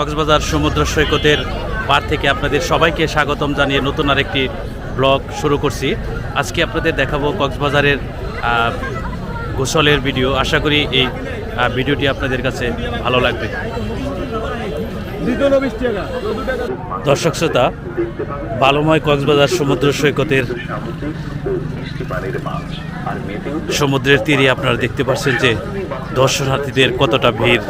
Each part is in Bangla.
কক্সবাজার সমুদ্র সৈকতের পার থেকে আপনাদের সবাইকে স্বাগতম জানিয়ে নতুন আরেকটি ব্লগ শুরু করছি। আজকে আপনাদের দেখাবো কক্সবাজারের গোসলের ভিডিও। আশা করি এই ভিডিওটি আপনাদের কাছে ভালো লাগবে। দর্শক শ্রোতা, বালুময় কক্সবাজার সমুদ্র সৈকতের সমুদ্রের তীরে আপনারা দেখতে পাচ্ছেন যে দর্শনার্থীদের কতটা ভিড়।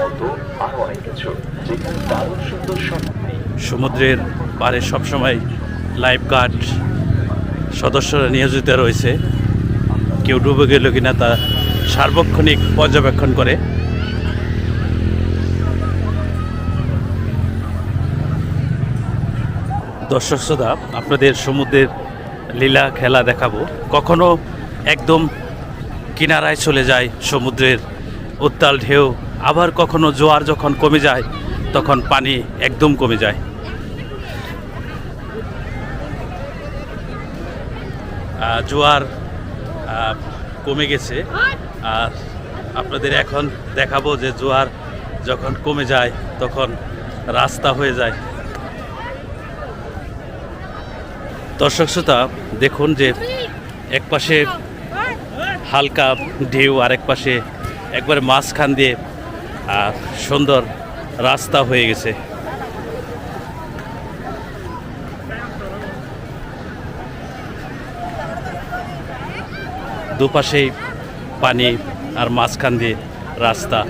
সমুদ্রের পারে সবসময় লাইফ গার্ড সদস্যরা নিয়োজিত রয়েছে। কেউ ডুবে গেল কিনা তা সার্বক্ষণিক পর্যবেক্ষণ করে। দর্শক শ্রোতা, আপনাদের সমুদ্রের লীলা খেলা দেখাবো। কখনো একদম কিনারায় চলে যায় সমুদ্রের উত্তাল ঢেউ, আবার কখনো জোয়ার যখন কমে যায় তখন পানি একদম কমে যায়। জোয়ার কমে গেছে। আর আপনাদের এখন দেখাবো যে জোয়ার যখন কমে যায়, তখন রাস্তা হয়ে যায়। দর্শক শ্রোতা, দেখুন যে এক পাশে হালকা ঢেউ আর এক পাশে একবারে মাঝখান দিয়ে সুন্দর রাস্তা হয়ে গেছে। দুপাশেই পানি আর মাঝখান দিয়ে রাস্তা।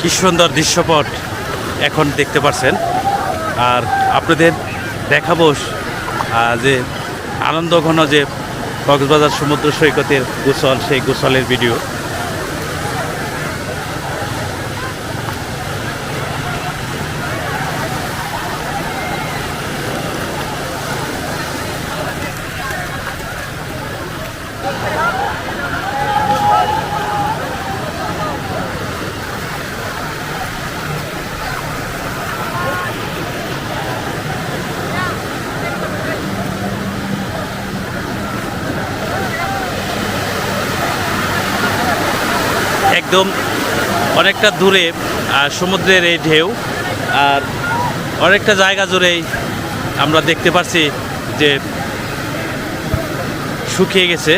কি সুন্দর দৃশ্যপট এখন দেখতে পাচ্ছেন আর আপনাদের দেখাবো যে আনন্দ ঘন যে কক্সবাজার সমুদ্র সৈকতের গোসল সেই গোসলের ভিডিও একদম অনেকটা দূরে সমুদ্রের এই ঢেউ, আর অনেকটা জায়গা জুড়েই আমরা দেখতে পাচ্ছি যে শুকিয়ে গেছে।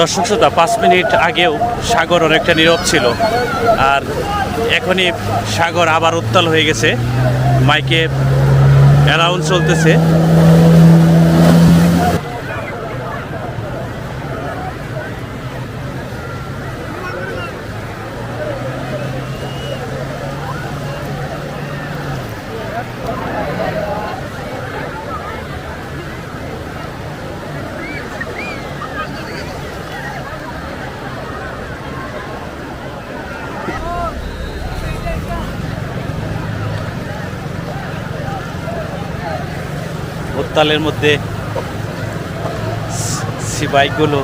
দর্শক শ্রোতা, পাঁচ মিনিট আগেও সাগর অনেকটা নীরব ছিল। আর এখনই সাগর আবার উত্তাল হয়ে গেছে। মাইকে অ্যালাউন্স চলতেছে। উত্তালের মধ্যে দেখছি বাইকগুলো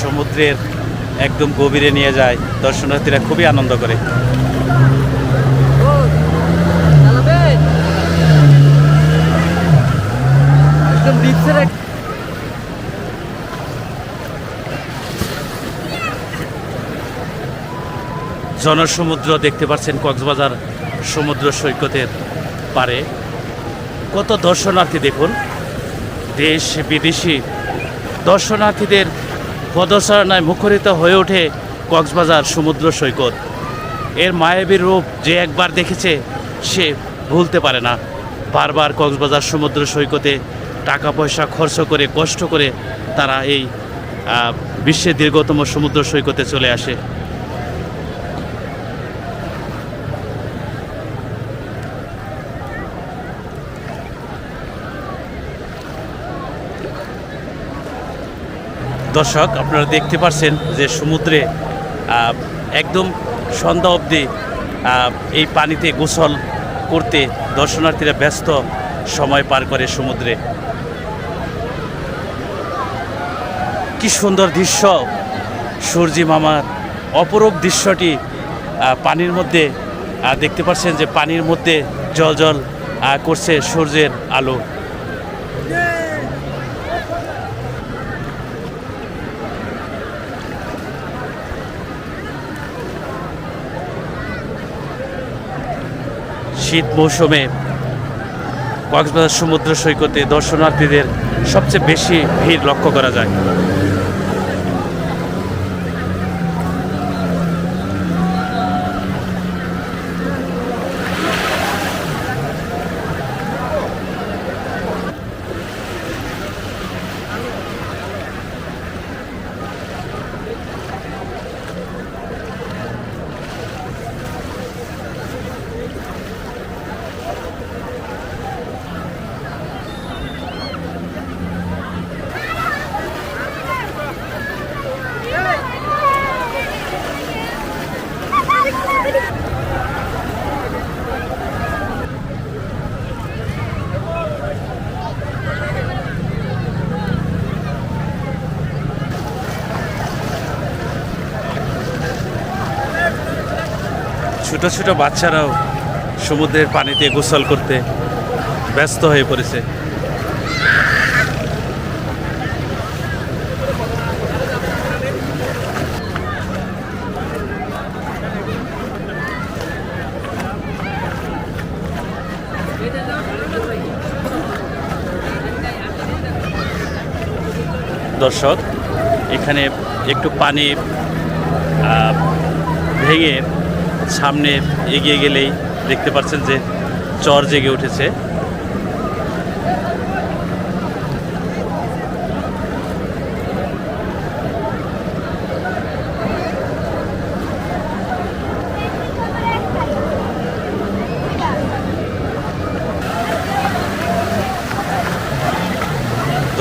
সমুদ্রের একদম গভীরে নিয়ে যায়। দর্শনার্থীরা খুবই আনন্দ করে। জনসমুদ্র দেখতে পাচ্ছেন কক্সবাজার সমুদ্র সৈকতের পারে। কত দর্শনার্থী দেখুন। দেশ বিদেশি দর্শনার্থীদের পদচারণায় মুখরিত হয়ে ওঠে কক্সবাজার সমুদ্র সৈকত। এর মায়াবী রূপ যে একবার দেখেছে, সে ভুলতে পারে না। বারবার কক্সবাজার সমুদ্র সৈকতে টাকা পয়সা খরচ করে, কষ্ট করে তারা এই বিশ্বের দীর্ঘতম সমুদ্র সৈকতে চলে আসে। দর্শক, আপনারা দেখতে পাচ্ছেন যে সমুদ্রে একদম সন্ধ্যা অবধি এই পানিতে গোসল করতে দর্শনার্থীরা ব্যস্ত সময় পার করে সমুদ্রে। কি সুন্দর দৃশ্য, সূর্যি মামার অপরূপ দৃশ্যটি পানির মধ্যে দেখতে পাচ্ছেন যে পানির মধ্যে জল জল করছে সূর্যের আলো। শীত মৌসুমে কক্সবাজার সমুদ্র সৈকতে দর্শনার্থীদের সবচেয়ে বেশি ভিড় লক্ষ্য করা যায়। ছোট ছোট বাচ্চারাও সমুদ্রের পানিতে গোসল করতে ব্যস্ত হয়ে পড়েছে। দর্শক, এখানে একটু পানি ভেঙে সামনে এগিয়ে গেলেই দেখতে পাচ্ছেন যে চর জেগে উঠেছে।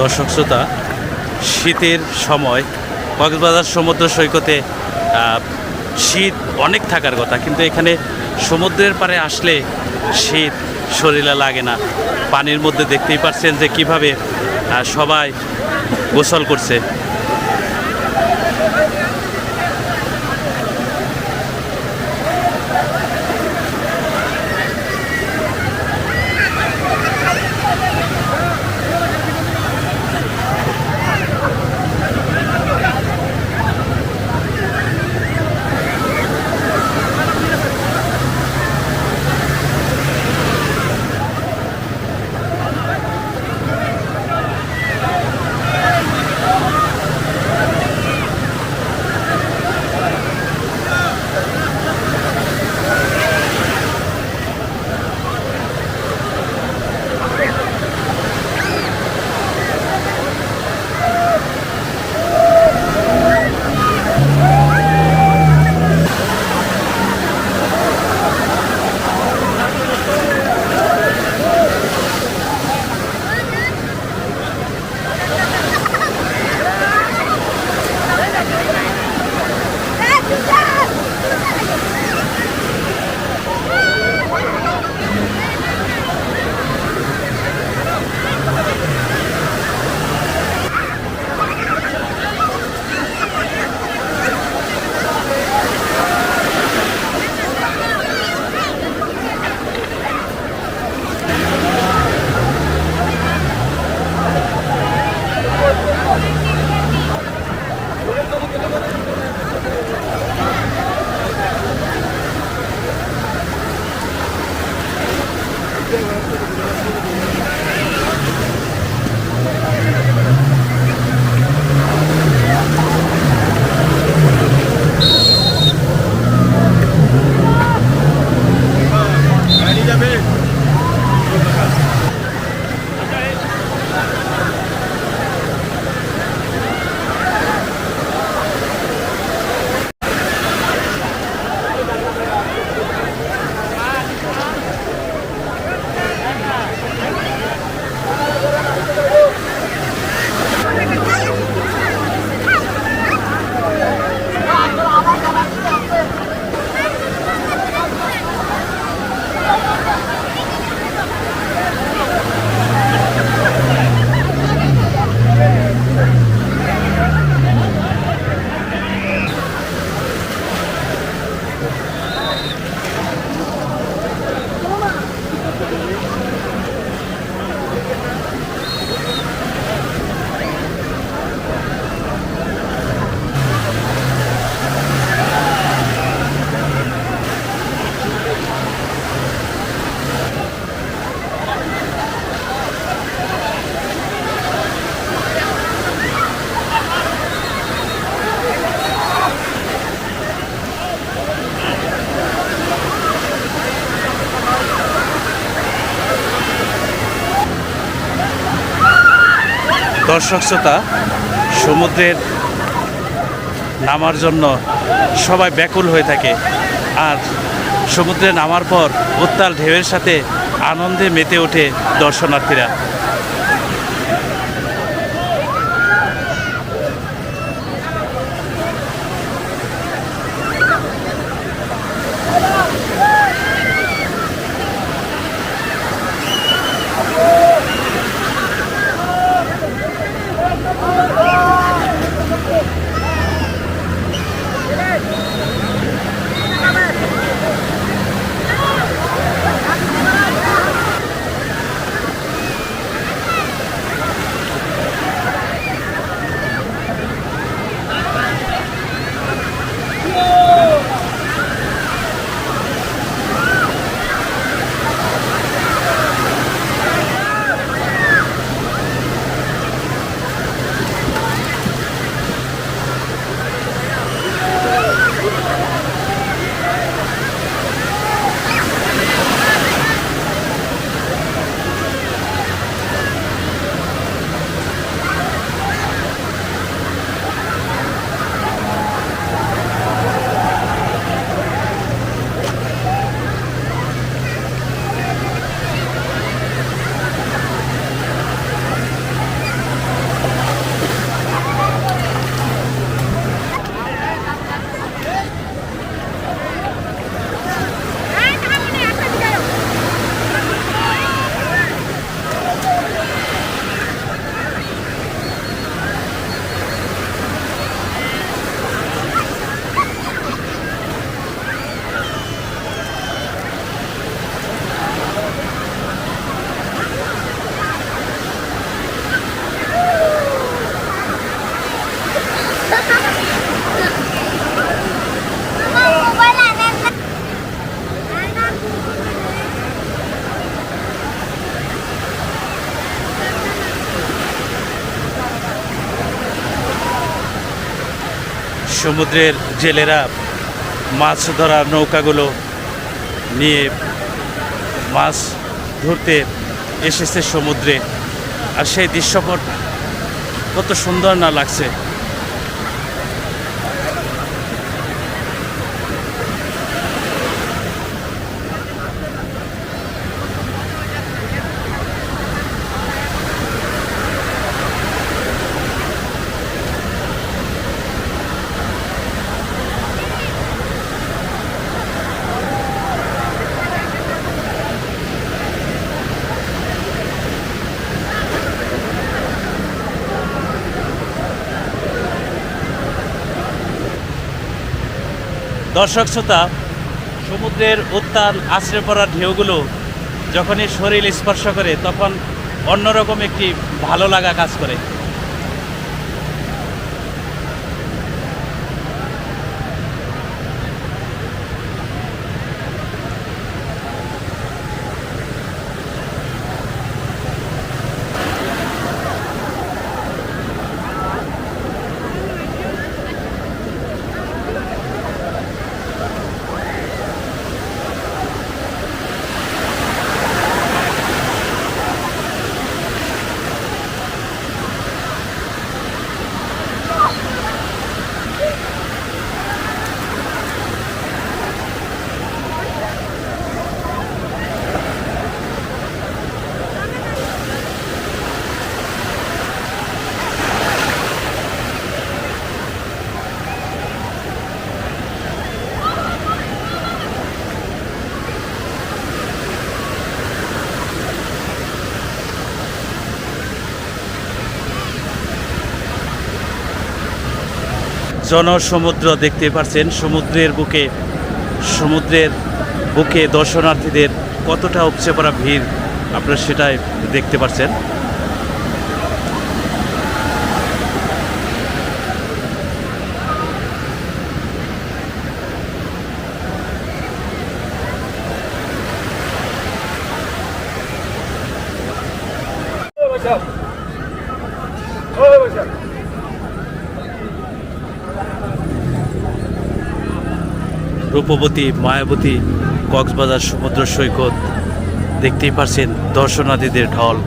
দর্শক শ্রোতা, শীতের সময় কক্সবাজার সমুদ্র সৈকতে শীত অনেক থাকার কথা, কিন্তু এখানে সমুদ্রের পারে আসলে শীত শরীরে লাগে না। পানির মধ্যে দেখতেই পারছেন যে কীভাবে সবাই গোসল করছে। দর্শক শ্রোতা সমুদ্রের নামার জন্য সবাই ব্যাকুল হয়ে থাকে। আর সমুদ্রে নামার পর উত্তাল ঢেউয়ের সাথে আনন্দে মেতে ওঠে দর্শনার্থীরা। Let's go! সমুদ্রের জেলেরা মাছ ধরার নৌকাগুলো নিয়ে মাছ ধরতে এসেছে সমুদ্রে। আর সেই দৃশ্যপট কত সুন্দর না লাগছে। দর্শক শ্রোতা, সমুদ্রের উত্তাল আশ্রে পড়ার ঢেউগুলো যখনই শরীর স্পর্শ করে, তখন অন্যরকম একটি ভালো লাগা কাজ করে। জনসমুদ্র দেখতে পাচ্ছেন সমুদ্রের বুকে সমুদ্রের বুকে দর্শনার্থীদের কতটা উপচে পড়া ভিড় আপনারা সেটাই দেখতে পাচ্ছেন রূপবতী মায়াবতী কক্সবাজার সমুদ্র সৈকত দেখতেই পারছেন দর্শনার্থীদের ঢল।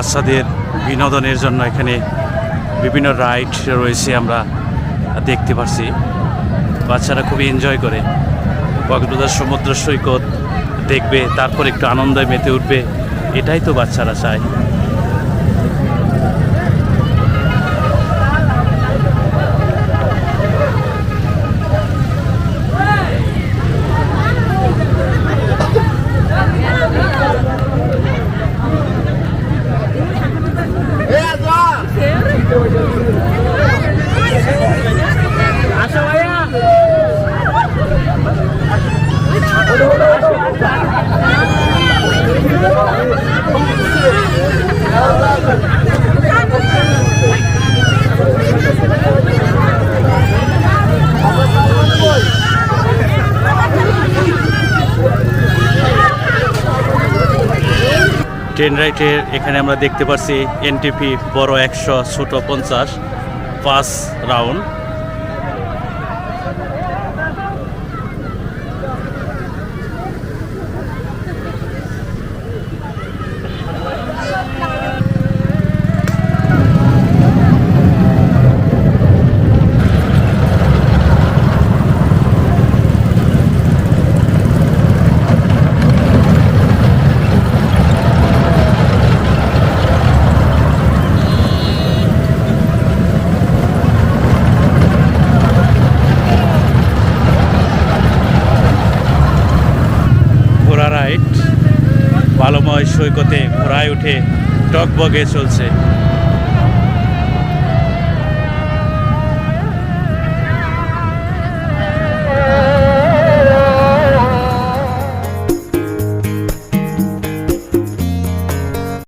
বাচ্চাদের বিনোদনের জন্য এখানে বিভিন্ন রাইড রয়েছে আমরা দেখতে পাচ্ছি বাচ্চারা খুবই এনজয় করে। কক্সবাজার সমুদ্র সৈকত দেখবে, তারপর একটু আনন্দে মেতে উঠবে, এটাই তো বাচ্চারা চায়। ট্রেন রাইটের এখানে আমরা দেখতে পারছি এনটিপি বড় একশো ছোটো পঞ্চাশ পাঁচ রাউন্ড সৈকতে ঘোড়ায় উঠে টকবগে চলছে।